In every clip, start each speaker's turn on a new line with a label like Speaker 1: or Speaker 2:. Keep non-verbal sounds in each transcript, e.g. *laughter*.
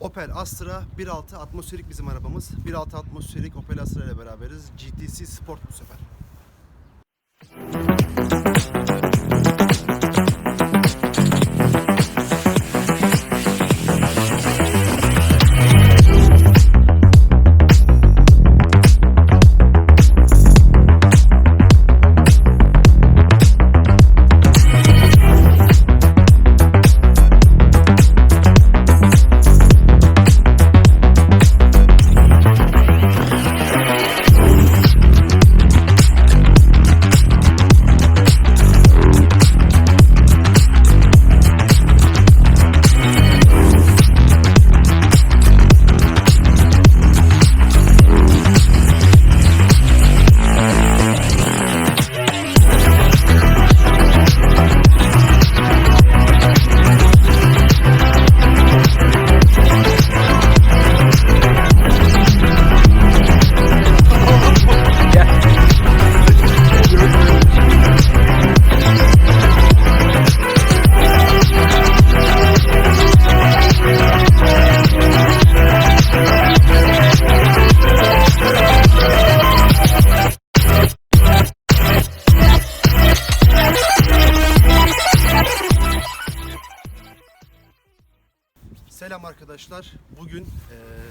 Speaker 1: Opel Astra 1.6 atmosferik bizim arabamız. 1.6 atmosferik Opel Astra ile beraberiz. GTC Sport bu sefer. Arkadaşlar. Bugün eee,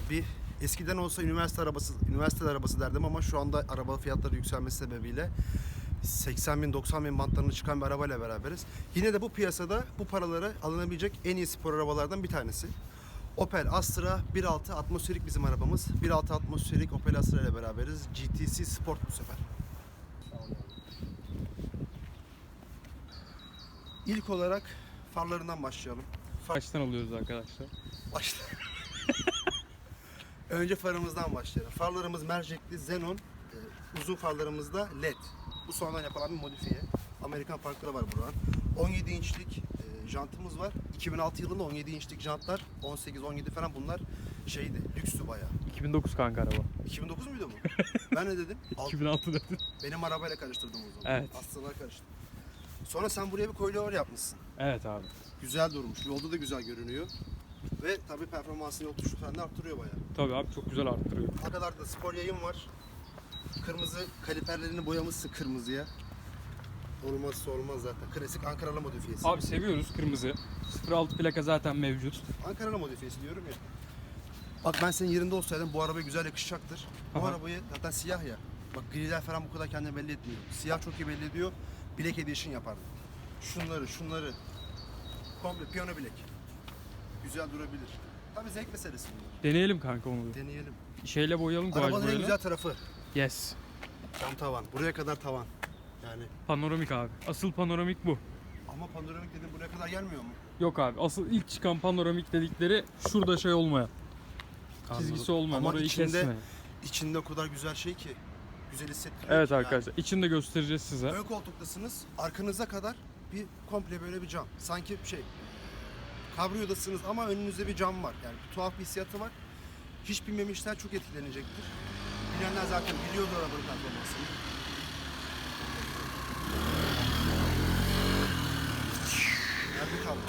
Speaker 1: bir eskiden olsa üniversite arabası, üniversite arabası derdim ama şu anda araba fiyatları yükselmesi sebebiyle 80 bin 90 bin bantlarını çıkan bir arabayla beraberiz. Yine de bu piyasada bu paralara alınabilecek en iyi spor arabalardan bir tanesi. Opel Astra 1.6 atmosferik bizim arabamız. 1.6 atmosferik Opel Astra ile beraberiz. GTC Sport bu sefer. İlk olarak farlarından başlayalım.
Speaker 2: Kaçtan alıyoruz arkadaşlar?
Speaker 1: Başla. *laughs* Önce farımızdan başlayalım. Farlarımız mercekli Xenon. e, uzun farlarımızda LED. Bu sonradan yapılan bir modifiye. Amerikan farkları var buradan. 17 inçlik e, jantımız var. 2006 yılında 17 inçlik jantlar 18-17 falan bunlar şeydi, lükstü bayağı.
Speaker 2: 2009 kanka araba.
Speaker 1: 2009 muydu bu? *laughs* ben ne dedim? Alt-
Speaker 2: 2006 dedin.
Speaker 1: benim arabayla karıştırdım o zaman.
Speaker 2: Evet.
Speaker 1: Aslında karıştım. Sonra sen buraya bir koyluyor yapmışsın.
Speaker 2: Evet abi.
Speaker 1: Güzel durmuş. Yolda da güzel görünüyor. Ve tabii performansını yol falan da arttırıyor bayağı.
Speaker 2: Tabii abi çok güzel arttırıyor.
Speaker 1: Ne kadar da spor yayın var. Kırmızı kaliperlerini boyamışsın kırmızıya. Olmazsa olmaz zaten. Klasik Ankaralı modifiyesi.
Speaker 2: Abi seviyoruz kırmızı. 06 plaka zaten mevcut.
Speaker 1: Ankaralı modifiyesi diyorum ya. Bak ben senin yerinde olsaydım bu arabaya güzel yakışacaktır. Bu
Speaker 2: Aha.
Speaker 1: arabayı zaten siyah ya. Bak griler falan bu kadar kendini belli etmiyor. Siyah çok iyi belli ediyor. Black Edition yapardım. Şunları, şunları. Komple piyano bilek. Güzel durabilir. Tabii zevk meselesi bunlar.
Speaker 2: Deneyelim kanka onu. bir.
Speaker 1: Deneyelim.
Speaker 2: Şeyle boyayalım guaj
Speaker 1: Arabanın en
Speaker 2: boyayla.
Speaker 1: güzel tarafı
Speaker 2: Yes.
Speaker 1: cam tavan. Buraya kadar tavan. Yani
Speaker 2: Panoramik abi. Asıl panoramik bu.
Speaker 1: ama panoramik dedim buraya kadar gelmiyor mu?
Speaker 2: Yok abi asıl ilk çıkan panoramik dedikleri şurada şey olmayan. Çizgisi olmayan.
Speaker 1: Ama
Speaker 2: orayı
Speaker 1: içinde-
Speaker 2: kesme.
Speaker 1: İçinde o kadar güzel şey ki. Güzel hissettiriyor.
Speaker 2: Evet
Speaker 1: ki yani.
Speaker 2: arkadaşlar. içinde göstereceğiz size.
Speaker 1: Ön koltuktasınız. Arkanıza kadar bir komple böyle bir cam. Sanki şey kabriyodasınız ama önünüzde bir cam var. Yani bir tuhaf bir hissiyatı var. Hiç bilmemişler çok etkilenecektir. Bilenler zaten biliyordur arabanın performansını. Nerede kaldı?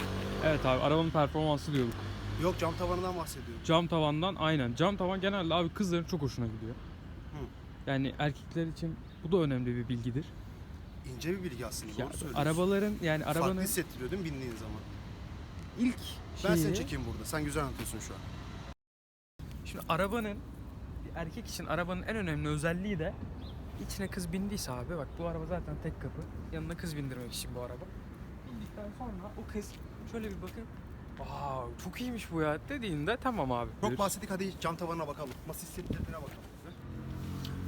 Speaker 2: Evet abi arabanın performansı diyorduk.
Speaker 1: Yok cam tavanından bahsediyorum.
Speaker 2: Cam tavandan aynen. Cam tavan genelde abi kızların çok hoşuna gidiyor.
Speaker 1: Hı.
Speaker 2: Yani erkekler için bu da önemli bir bilgidir.
Speaker 1: İnce bir bilgi aslında.
Speaker 2: Ya,
Speaker 1: Doğru söylüyorsun.
Speaker 2: arabaların yani
Speaker 1: Farklı
Speaker 2: arabanın
Speaker 1: hissettiriyor değil mi bindiğin zaman?
Speaker 2: ilk
Speaker 1: Ben
Speaker 2: şeyi...
Speaker 1: seni çekeyim burada. Sen güzel anlatıyorsun şu an.
Speaker 2: Şimdi arabanın bir erkek için arabanın en önemli özelliği de içine kız bindiyse abi bak bu araba zaten tek kapı. Yanına kız bindirmek için bu araba. Bindikten sonra o kız şöyle bir bakıp Aa çok iyiymiş bu ya dediğinde tamam abi.
Speaker 1: Çok
Speaker 2: diyorsun.
Speaker 1: bahsettik hadi cam tavanına bakalım. Nasıl hissettirdiğine bakalım.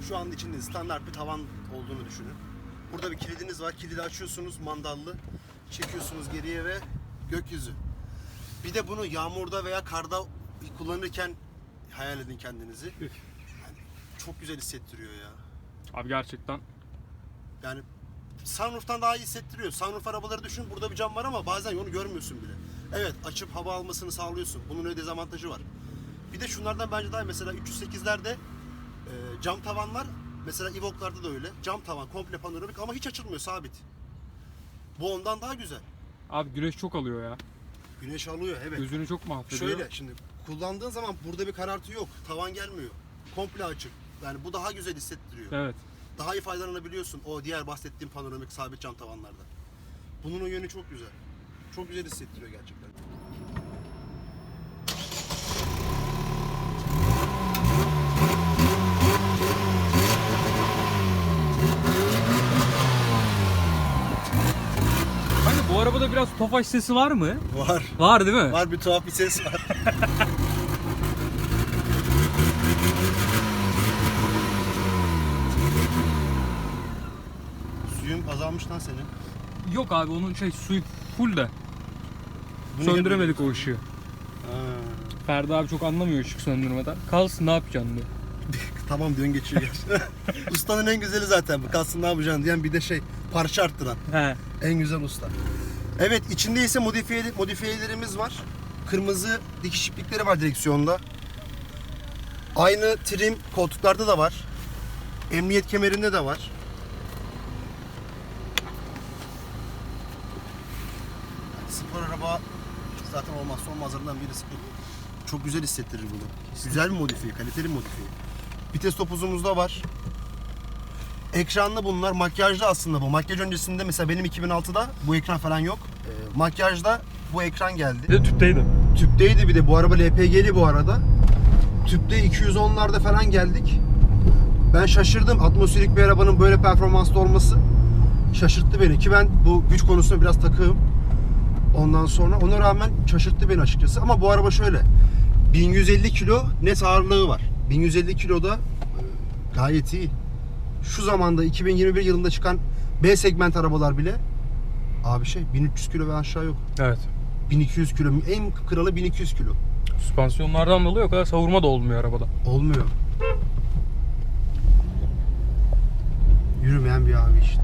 Speaker 1: Şu an içinde standart bir tavan olduğunu düşünün. Burada bir kilidiniz var. Kilidi açıyorsunuz mandallı. Çekiyorsunuz geriye ve gökyüzü. Bir de bunu yağmurda veya karda kullanırken hayal edin kendinizi. Yani çok güzel hissettiriyor ya.
Speaker 2: Abi gerçekten
Speaker 1: Yani sunroof'tan daha iyi hissettiriyor. Sunroof arabaları düşün burada bir cam var ama bazen onu görmüyorsun bile. Evet açıp hava almasını sağlıyorsun. Bunun öyle dezavantajı var. Bir de şunlardan bence daha mesela 308'lerde e, cam tavan var. Mesela Evoque'larda da öyle. Cam tavan komple panoramik ama hiç açılmıyor sabit. Bu ondan daha güzel.
Speaker 2: abi güneş çok alıyor ya.
Speaker 1: Güneş alıyor evet.
Speaker 2: Gözünü çok mahvediyor.
Speaker 1: Şöyle şimdi kullandığın zaman burada bir karartı yok. Tavan gelmiyor. Komple açık. Yani bu daha güzel hissettiriyor.
Speaker 2: Evet.
Speaker 1: Daha iyi faydalanabiliyorsun o diğer bahsettiğim panoramik sabit cam tavanlarda. Bunun o yönü çok güzel. Çok güzel hissettiriyor gerçekten.
Speaker 2: Bu arabada biraz tofaş sesi var mı?
Speaker 1: Var.
Speaker 2: Var değil mi?
Speaker 1: Var bir tuhaf bir ses var. *laughs* Suyun azalmış lan senin.
Speaker 2: Yok abi onun şey suyu full de.
Speaker 1: Bunu
Speaker 2: Söndüremedik o ışığı. Ferdi abi çok anlamıyor ışık söndürmeden. Kalsın ne yapacaksın diyor. *laughs*
Speaker 1: Tamam diyorsun geçiyor gerçi. *laughs* Ustanın en güzeli zaten bu. Kalsın ne yapacaksın diyen bir de şey parça arttıran.
Speaker 2: He.
Speaker 1: En güzel usta. Evet içinde ise modifiye, modifiyelerimiz var. Kırmızı dikiş iplikleri var direksiyonda. Aynı trim koltuklarda da var. Emniyet kemerinde de var. Spor araba zaten olmazsa olmazlarından birisi. Çok güzel hissettirir bunu. Güzel bir modifiye, kaliteli modifiye. Vites topuzumuz da var. Ekranlı bunlar. Makyajlı aslında bu. Makyaj öncesinde mesela benim 2006'da bu ekran falan yok. Ee, makyajda bu ekran geldi.
Speaker 2: Bir de tüpteydi.
Speaker 1: Tüpteydi bir de. Bu araba LPG'li bu arada. Tüpte 210'larda falan geldik. Ben şaşırdım atmosferik bir arabanın böyle performanslı olması. Şaşırttı beni ki ben bu güç konusunda biraz takığım. Ondan sonra ona rağmen şaşırttı beni açıkçası. Ama bu araba şöyle. 1150 kilo net ağırlığı var. 1150 kilo da e, gayet iyi. Şu zamanda 2021 yılında çıkan B segment arabalar bile abi şey 1300 kilo ve aşağı yok.
Speaker 2: Evet.
Speaker 1: 1200 kilo. En kralı 1200 kilo.
Speaker 2: Süspansiyonlardan dolayı o kadar savurma da olmuyor arabada.
Speaker 1: Olmuyor. Yürümeyen bir abi işte.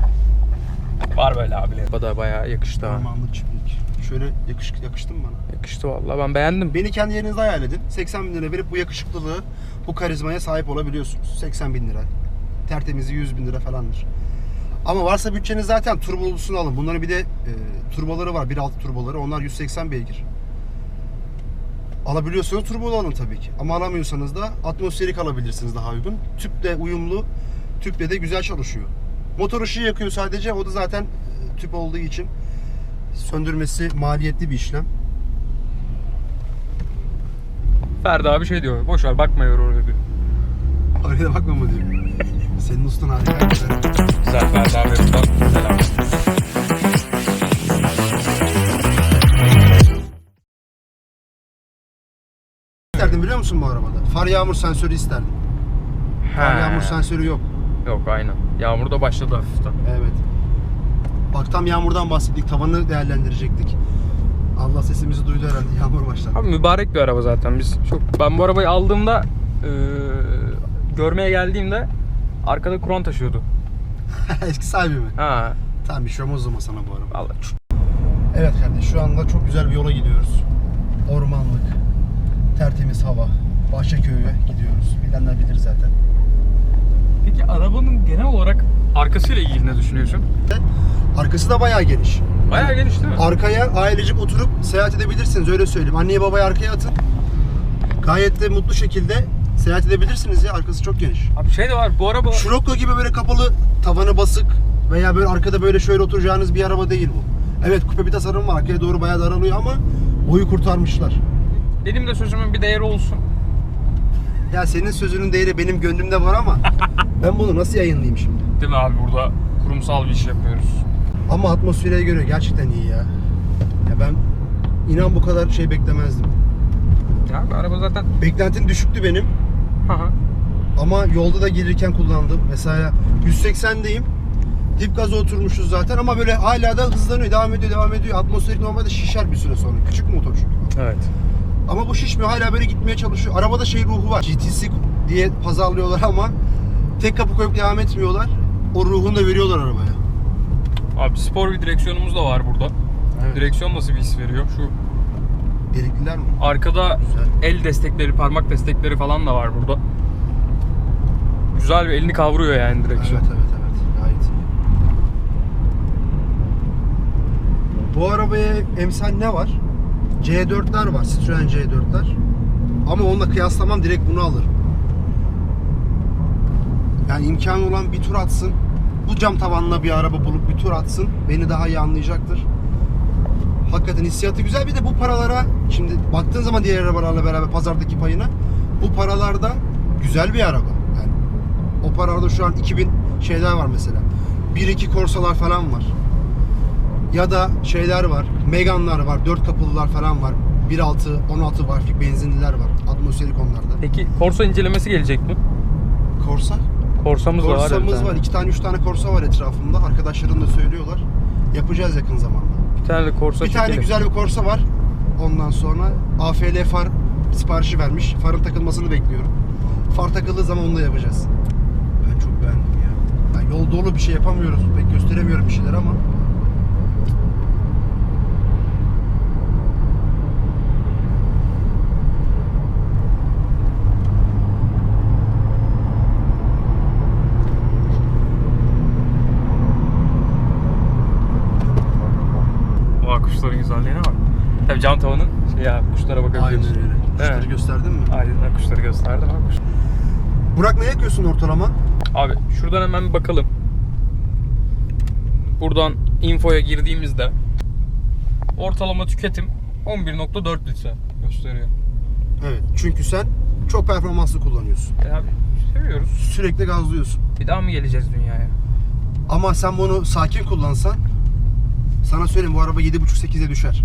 Speaker 2: Var böyle abiler. Arabada bayağı yakıştı ha.
Speaker 1: Çiftlik. Şöyle yakış, yakıştı mı bana?
Speaker 2: Yakıştı vallahi ben beğendim.
Speaker 1: Beni kendi yerinizde hayal edin. 80 bin lira verip bu yakışıklılığı, bu karizmaya sahip olabiliyorsunuz. 80 bin lira. Tertemizi 100 bin lira falandır. Ama varsa bütçeniz zaten turbolusunu alın. Bunların bir de e, turboları var. 1.6 turboları. Onlar 180 beygir. Alabiliyorsanız turbolu alın tabii ki. Ama alamıyorsanız da atmosferik alabilirsiniz daha uygun. Tüple uyumlu. Tüple de güzel çalışıyor. Motor ışığı yakıyor sadece. O da zaten e, tüp olduğu için söndürmesi maliyetli bir işlem.
Speaker 2: Ferdi abi şey diyor. Boş ver bakma yor oraya diyor.
Speaker 1: Oraya bakma mı diyor. Senin ustan harika.
Speaker 2: Güzel Ferdi abi selam.
Speaker 1: İsterdim biliyor musun bu arabada? Far yağmur sensörü isterdim. Far
Speaker 2: He.
Speaker 1: yağmur sensörü yok.
Speaker 2: Yok aynen. Yağmur da başladı hafiften.
Speaker 1: Evet. Bak tam yağmurdan bahsettik. Tavanı değerlendirecektik. Allah sesimizi duydu herhalde. *laughs* Yağmur başladı.
Speaker 2: Abi mübarek bir araba zaten. Biz çok ben bu arabayı aldığımda eee, görmeye geldiğimde arkada Kur'an taşıyordu. *laughs*
Speaker 1: Eski sahibi mi?
Speaker 2: Ha.
Speaker 1: Tamam bir şey olmaz o zaman sana bu araba.
Speaker 2: Vallahi
Speaker 1: Evet kardeş şu anda çok güzel bir yola gidiyoruz. Ormanlık, tertemiz hava, Bahçeköy'e gidiyoruz. Bilenler bilir zaten.
Speaker 2: Peki arabanın genel olarak arkasıyla ilgili ne düşünüyorsun?
Speaker 1: Arkası da bayağı geniş.
Speaker 2: Bayağı geniş değil mi?
Speaker 1: Arkaya ailecek oturup seyahat edebilirsiniz öyle söyleyeyim. Anneye babaya arkaya atın. Gayet de mutlu şekilde seyahat edebilirsiniz ya. Arkası çok geniş.
Speaker 2: Abi şey de var bu araba
Speaker 1: Scirocco gibi böyle kapalı, tavanı basık veya böyle arkada böyle şöyle oturacağınız bir araba değil bu. Evet kupe bir tasarım var. Arkaya doğru bayağı daralıyor ama boyu kurtarmışlar.
Speaker 2: benim de sözümün bir değeri olsun.
Speaker 1: Ya senin sözünün değeri benim gönlümde var ama *laughs* ben bunu nasıl yayınlayayım şimdi?
Speaker 2: Değil mi abi burada kurumsal bir iş yapıyoruz.
Speaker 1: Ama atmosfere göre gerçekten iyi ya. Ya ben inan bu kadar şey beklemezdim.
Speaker 2: Ya araba zaten
Speaker 1: Beklentim düşüktü benim. Ama yolda da gelirken kullandım. Mesela 180'deyim. Dip gaza oturmuşuz zaten ama böyle hala da hızlanıyor, devam ediyor, devam ediyor. Atmosferik normalde şişer bir süre sonra. Küçük motor çünkü.
Speaker 2: Evet.
Speaker 1: Ama bu şişmiyor, hala böyle gitmeye çalışıyor. Arabada şey ruhu var. GTC diye pazarlıyorlar ama tek kapı koyup devam etmiyorlar. O ruhunu da veriyorlar arabaya.
Speaker 2: Abi spor bir direksiyonumuz da var burada.
Speaker 1: Evet.
Speaker 2: Direksiyon nasıl bir his veriyor? Şu
Speaker 1: Delikliler mi?
Speaker 2: arkada
Speaker 1: Güzel.
Speaker 2: el destekleri, parmak destekleri falan da var burada. Güzel bir elini kavruyor yani direksiyon.
Speaker 1: Evet evet evet. Gayet iyi. Bu arabaya emsal ne var? C4'ler var. Citroen C4'ler. Ama onunla kıyaslamam direkt bunu alırım. Yani imkanı olan bir tur atsın. Bu cam tavanla bir araba bulup bir tur atsın. Beni daha iyi anlayacaktır. Hakikaten hissiyatı güzel. Bir de bu paralara şimdi baktığın zaman diğer arabalarla beraber pazardaki payına bu paralarda güzel bir araba. Yani o paralarda şu an 2000 şeyler var mesela. 1-2 Corsa'lar falan var. Ya da şeyler var. Megan'lar var. 4 kapılılar falan var. 1.6, 16 var. Benzinliler var. Atmosferik onlarda.
Speaker 2: Peki Corsa incelemesi gelecek mi?
Speaker 1: Corsa?
Speaker 2: Corsa'mız, var. ya bir
Speaker 1: Corsa'mız
Speaker 2: tane.
Speaker 1: var. 2 tane 3 tane Corsa var etrafımda. Arkadaşlarım da söylüyorlar. Yapacağız yakın zamanda.
Speaker 2: Bir tane de Corsa
Speaker 1: bir tane
Speaker 2: çekelim.
Speaker 1: güzel bir Corsa var. Ondan sonra AFL far siparişi vermiş. Farın takılmasını bekliyorum. Far takıldığı zaman onu da yapacağız. Ben çok beğendim ya. Yani yol dolu bir şey yapamıyoruz. Pek gösteremiyorum bir şeyler ama.
Speaker 2: Vay kuşların güzelliğine bak. Tabii cam tavanın şey ya kuşlara
Speaker 1: Aynen
Speaker 2: bakabiliyorsun.
Speaker 1: öyle. Kuşları
Speaker 2: Evet.
Speaker 1: gösterdin mi?
Speaker 2: Aynen kuşları gösterdim ha kuş.
Speaker 1: Burak ne yakıyorsun ortalama?
Speaker 2: Abi şuradan hemen bir bakalım. Buradan infoya girdiğimizde ortalama tüketim 11.4 litre gösteriyor.
Speaker 1: Evet. Çünkü sen çok performanslı kullanıyorsun.
Speaker 2: E abi seviyoruz.
Speaker 1: Sürekli gazlıyorsun.
Speaker 2: Bir daha mı geleceğiz dünyaya?
Speaker 1: Ama sen bunu sakin kullansan sana söyleyeyim bu araba 7.5-8'e düşer.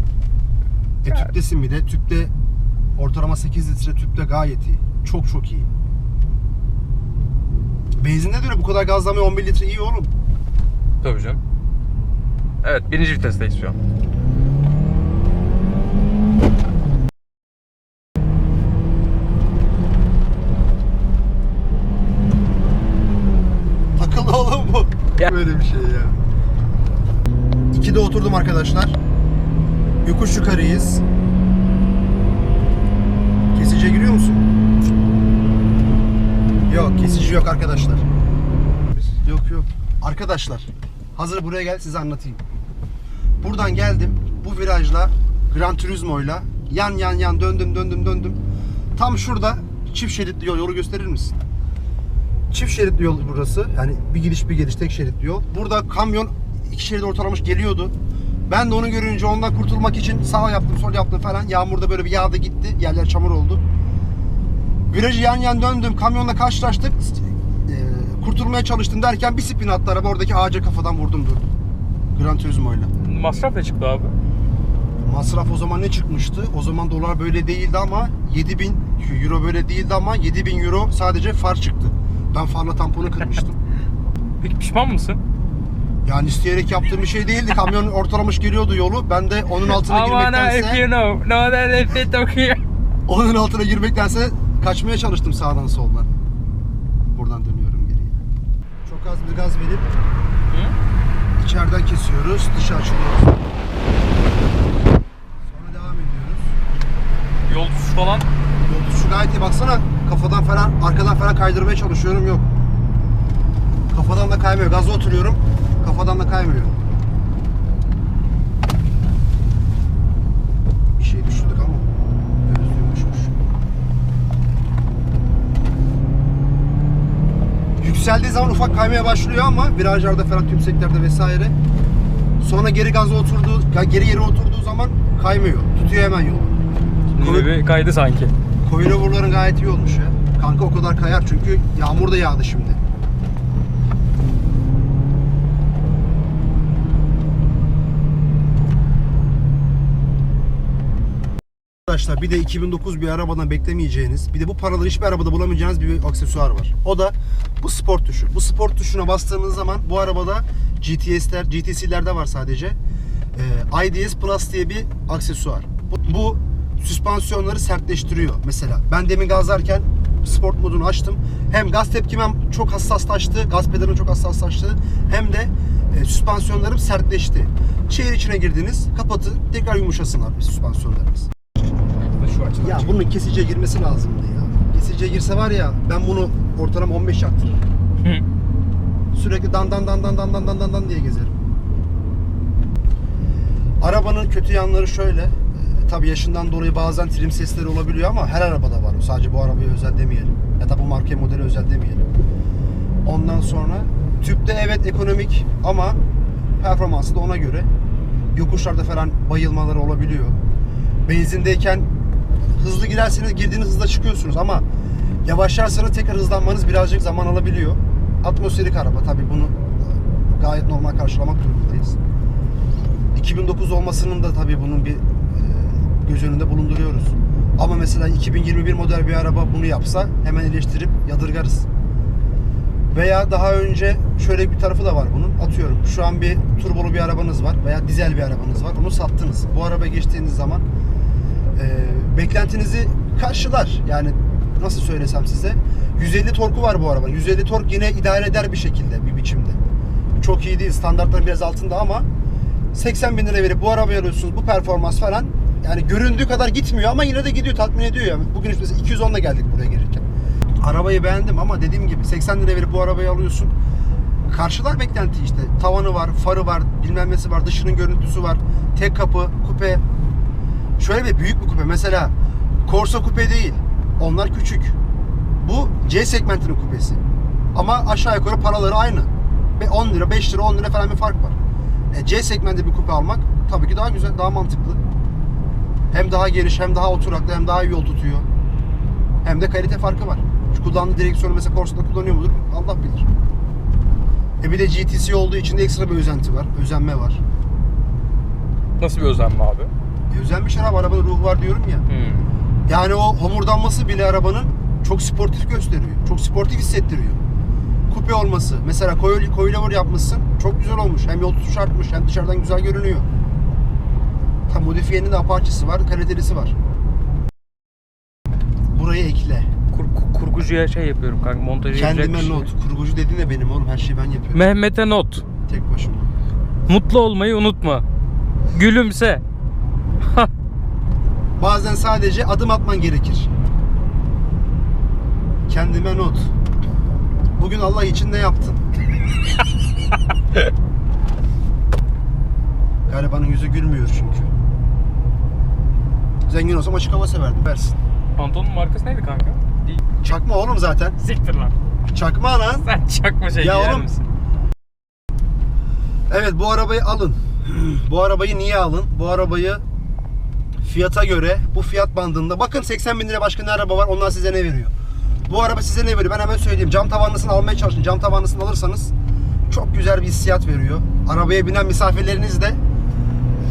Speaker 1: E
Speaker 2: Yani.
Speaker 1: tüptesin bir de. Tüpte ortalama 8 litre tüpte gayet iyi. Çok çok iyi. Benzinde de öyle bu kadar gazlamaya 11 litre iyi oğlum.
Speaker 2: Tabii canım. Evet birinci vitesteyiz şu an.
Speaker 1: Takıldı oğlum bu.
Speaker 2: Ya.
Speaker 1: Böyle bir şey ya. İkide oturdum arkadaşlar. Yokuş yukarıyız. Kesiciye giriyor musun? Yok kesici yok arkadaşlar. Yok yok. Arkadaşlar hazır buraya gel size anlatayım. Buradan geldim bu virajla Gran Turismo'yla yan yan yan döndüm döndüm döndüm. Tam şurada çift şeritli yol yolu gösterir misin? Çift şeritli yol burası. Yani bir gidiş bir geliş tek şeritli yol. Burada kamyon iki şerit ortalamış geliyordu. Ben de onu görünce ondan kurtulmak için sağ yaptım sol yaptım falan. Yağmurda böyle bir yağdı gitti. Yerler çamur oldu. Virajı yan yan döndüm. Kamyonla karşılaştık. Ee, kurtulmaya çalıştım derken bir spin attı araba. Oradaki ağaca kafadan vurdum durdum. Gran Turismo'yla.
Speaker 2: Masraf ne çıktı abi?
Speaker 1: Masraf o zaman ne çıkmıştı? O zaman dolar böyle değildi ama 7000 euro böyle değildi ama 7000 euro sadece far çıktı. Ben farla tamponu kırmıştım. *laughs*
Speaker 2: Peki pişman mısın?
Speaker 1: Yani isteyerek yaptığım bir şey değildi. Kamyon ortalamış geliyordu yolu. Ben de onun altına
Speaker 2: ha if
Speaker 1: girmektense
Speaker 2: you know. No that if it okay.
Speaker 1: onun altına girmektense kaçmaya çalıştım sağdan soldan. Buradan dönüyorum geriye. Çok az bir gaz verip
Speaker 2: Hı?
Speaker 1: içeriden kesiyoruz. Dışa açılıyoruz. Sonra devam ediyoruz.
Speaker 2: Yol tutuşu falan.
Speaker 1: Yol tutuşu gayet iyi. Baksana kafadan falan arkadan falan kaydırmaya çalışıyorum. Yok. Kafadan da kaymıyor. Gaza oturuyorum. Kafadan da kaymıyor. Bir şey düşürdük ama özlüyormuşmuş. Yükseldiği zaman ufak kaymaya başlıyor ama virajlarda falan tümseklerde vesaire. Sonra geri gaza oturduğu, geri yere oturduğu zaman kaymıyor. Tutuyor hemen yolu.
Speaker 2: Yine bir kaydı sanki.
Speaker 1: Coilover'ların gayet iyi olmuş ya. Kanka o kadar kayar çünkü yağmur da yağdı şimdi. Arkadaşlar bir de 2009 bir arabadan beklemeyeceğiniz, bir de bu paraları hiçbir arabada bulamayacağınız bir aksesuar var. O da bu sport tuşu. Bu sport tuşuna bastığınız zaman bu arabada GTS'ler, GTC'lerde var sadece. Ee, IDS Plus diye bir aksesuar. Bu, bu süspansiyonları sertleştiriyor mesela. Ben demin gazlarken sport modunu açtım. Hem gaz tepkimem çok hassaslaştı, gaz pedalım çok hassaslaştı. Hem de e, süspansiyonlarım sertleşti. Şehir içine girdiniz, kapatın, tekrar yumuşasın abi süspansiyonlarınız.
Speaker 2: Şu açıdan.
Speaker 1: Ya bunun kesiciye girmesi lazımdı ya. Kesiciye girse var ya ben bunu ortalama 15 yaktım.
Speaker 2: Hı.
Speaker 1: Sürekli dan dan dan dan dan dan dan dan dan diye gezerim. Arabanın kötü yanları şöyle. e, tabii yaşından dolayı bazen trim sesleri olabiliyor ama her arabada var. Sadece bu arabaya özel demeyelim. Ya da bu marka modeli özel demeyelim. Ondan sonra tüpte evet ekonomik ama performansı da ona göre. Yokuşlarda falan bayılmaları olabiliyor. Benzindeyken hızlı girerseniz girdiğiniz hızla çıkıyorsunuz ama yavaşlarsanız tekrar hızlanmanız birazcık zaman alabiliyor. Atmosferik araba tabii bunu gayet normal karşılamak durumundayız. 2009 olmasının da tabii bunun bir e, göz önünde bulunduruyoruz. Ama mesela 2021 model bir araba bunu yapsa hemen eleştirip yadırgarız. Veya daha önce şöyle bir tarafı da var bunun. Atıyorum şu an bir turbolu bir arabanız var veya dizel bir arabanız var. Onu sattınız. Bu arabaya geçtiğiniz zaman e, beklentinizi karşılar. Yani nasıl söylesem size 150 torku var bu arabanın. 150 tork yine idare eder bir şekilde bir biçimde. Çok iyi değil. Standartların biraz altında ama 80 bin lira verip bu arabayı alıyorsunuz. Bu performans falan yani göründüğü kadar gitmiyor ama yine de gidiyor tatmin ediyor ya. Bugün işte 210'la geldik buraya gelirken. Arabayı beğendim ama dediğim gibi 80 lira verip bu arabayı alıyorsun. Karşılar beklenti işte. Tavanı var, farı var, bilmem nesi var, dışının görüntüsü var. Tek kapı, kupe. Şöyle bir büyük bir kupe. Mesela Corsa kupe değil. Onlar küçük. Bu C segmentinin kupesi. Ama aşağı yukarı paraları aynı. Ve 10 lira, 5 lira, 10 lira falan bir fark var. E, C segmentinde bir kupe almak tabii ki daha güzel, daha mantıklı. Hem daha geniş, hem daha oturaklı, hem daha iyi yol tutuyor. Hem de kalite farkı var. Şu kullandığı direksiyonu mesela Corsa'da kullanıyor mudur? Allah bilir. E bir de GTC olduğu için de ekstra bir özenti var. Özenme var.
Speaker 2: Nasıl bir özenme abi?
Speaker 1: Özenmiş araba, arabanın ruhu var diyorum ya.
Speaker 2: Hmm.
Speaker 1: Yani o homurdanması bile arabanın çok sportif gösteriyor. Çok sportif hissettiriyor. Kupe olması. Mesela coil, coilover yapmışsın. Çok güzel olmuş. Hem yol tutuş artmış hem dışarıdan güzel görünüyor. Tam modifiyenin de apaçısı var, kalitelisi var. Burayı ekle.
Speaker 2: Kur, kur- kurgucuya şey yapıyorum kanka montajı
Speaker 1: Kendime
Speaker 2: şey.
Speaker 1: not. Kurgucu dediğin de benim oğlum. Her şeyi ben yapıyorum.
Speaker 2: Mehmet'e not.
Speaker 1: Tek başıma.
Speaker 2: Mutlu olmayı unutma. Gülümse.
Speaker 1: Bazen sadece adım atman gerekir. Kendime not. Bugün Allah için ne yaptın? *laughs* Garibanın yüzü gülmüyor çünkü. Zengin olsam açık hava severdim. Versin.
Speaker 2: Pantolonun markası neydi kanka?
Speaker 1: Çakma oğlum zaten.
Speaker 2: Siktir lan.
Speaker 1: Çakma lan. *laughs*
Speaker 2: Sen çakma şey
Speaker 1: Ya
Speaker 2: giyer
Speaker 1: oğlum.
Speaker 2: misin?
Speaker 1: Evet bu arabayı alın. *clears throat* bu arabayı niye alın? Bu arabayı fiyata göre bu fiyat bandında bakın 80 bin lira başka ne araba var onlar size ne veriyor? Bu araba size ne veriyor? Ben hemen söyleyeyim. Cam tavanlısını almaya çalışın. Cam tavanlısını alırsanız çok güzel bir hissiyat veriyor. Arabaya binen misafirleriniz de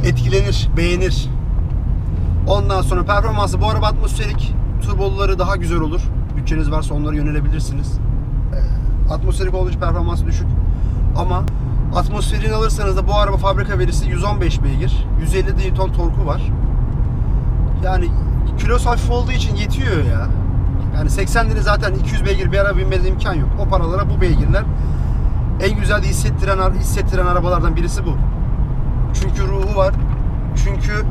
Speaker 1: etkilenir, beğenir. Ondan sonra performansı bu araba atmosferik. Turboluları daha güzel olur. Bütçeniz varsa onlara yönelebilirsiniz. Ee, atmosferik olduğu için performansı düşük. Ama atmosferini alırsanız da bu araba fabrika verisi 115 beygir. 150 Newton torku var. Yani kilosu hafif olduğu için yetiyor ya. Yani 80 lira zaten 200 beygir bir araba binmenize imkan yok. O paralara bu beygirler en güzel hissettiren hissettiren arabalardan birisi bu. Çünkü ruhu var. Çünkü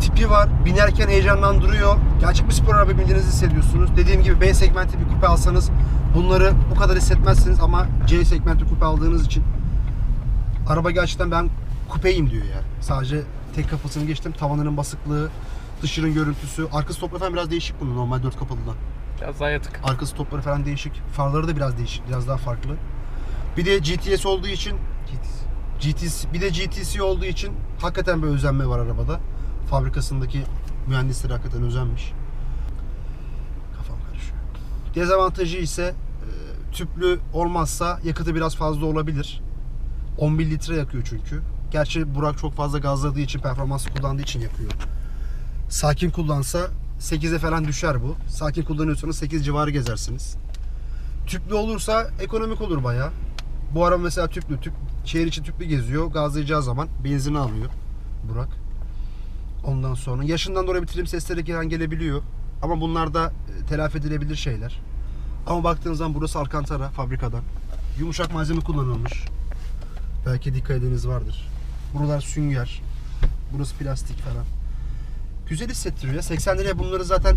Speaker 1: tipi var. Binerken heyecanlandırıyor. Gerçek bir spor araba bindiğinizi hissediyorsunuz. Dediğim gibi B segmenti bir kupe alsanız bunları bu kadar hissetmezsiniz ama C segmenti kupe aldığınız için araba gerçekten ben kupeyim diyor yani. Sadece tek kapısını geçtim. Tavanının basıklığı, dışının görüntüsü, arka stopları falan biraz değişik bunun normal dört kapılıdan.
Speaker 2: Biraz daha yatık.
Speaker 1: Arka stopları falan değişik. Farları da biraz değişik, biraz daha farklı. Bir de GTS olduğu için GTS bir de GTC olduğu için hakikaten bir özenme var arabada. Fabrikasındaki mühendisler hakikaten özenmiş. Kafam karışıyor. Dezavantajı ise e, tüplü olmazsa yakıtı biraz fazla olabilir. 11 litre yakıyor çünkü. Gerçi Burak çok fazla gazladığı için, performansı kullandığı için yakıyor. Sakin kullansa 8'e falan düşer bu. Sakin kullanıyorsanız 8 civarı gezersiniz. Tüplü olursa ekonomik olur bayağı. Bu araba mesela tüplü, tüp, şehir içi tüplü geziyor. Gazlayacağı zaman benzini alıyor Burak. Ondan sonra yaşından dolayı bir trim sesleri gelen gelebiliyor. Ama bunlar da e, telafi edilebilir şeyler. Ama baktığınız zaman burası Alcantara fabrikadan. Yumuşak malzeme kullanılmış. Belki dikkat edeniz vardır. Buralar sünger. Burası plastik falan. Güzel hissettiriyor ya. 80 liraya bunları zaten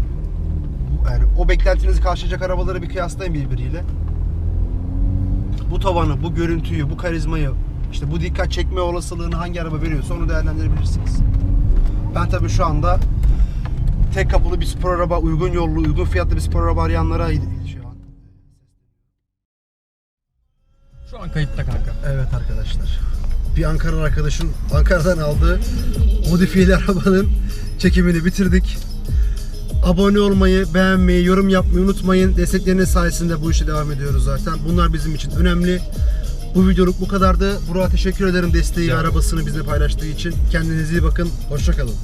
Speaker 1: yani o beklentinizi karşılayacak arabaları bir kıyaslayın birbiriyle. Bu tavanı, bu görüntüyü, bu karizmayı, işte bu dikkat çekme olasılığını hangi araba veriyorsa onu değerlendirebilirsiniz. Ben tabii şu anda tek kapılı bir spor araba, uygun yollu, uygun fiyatlı bir spor araba arayanlara şu an.
Speaker 2: Şu an kayıtta kanka.
Speaker 1: Evet arkadaşlar. Bir Ankara arkadaşın Ankara'dan aldığı modifiyeli *laughs* arabanın çekimini bitirdik. Abone olmayı, beğenmeyi, yorum yapmayı unutmayın. Destekleriniz sayesinde bu işe devam ediyoruz zaten. Bunlar bizim için önemli. Bu videoluk bu kadardı. Burak'a teşekkür ederim desteği ve arabasını bizle paylaştığı için. Kendinize iyi bakın. Hoşçakalın.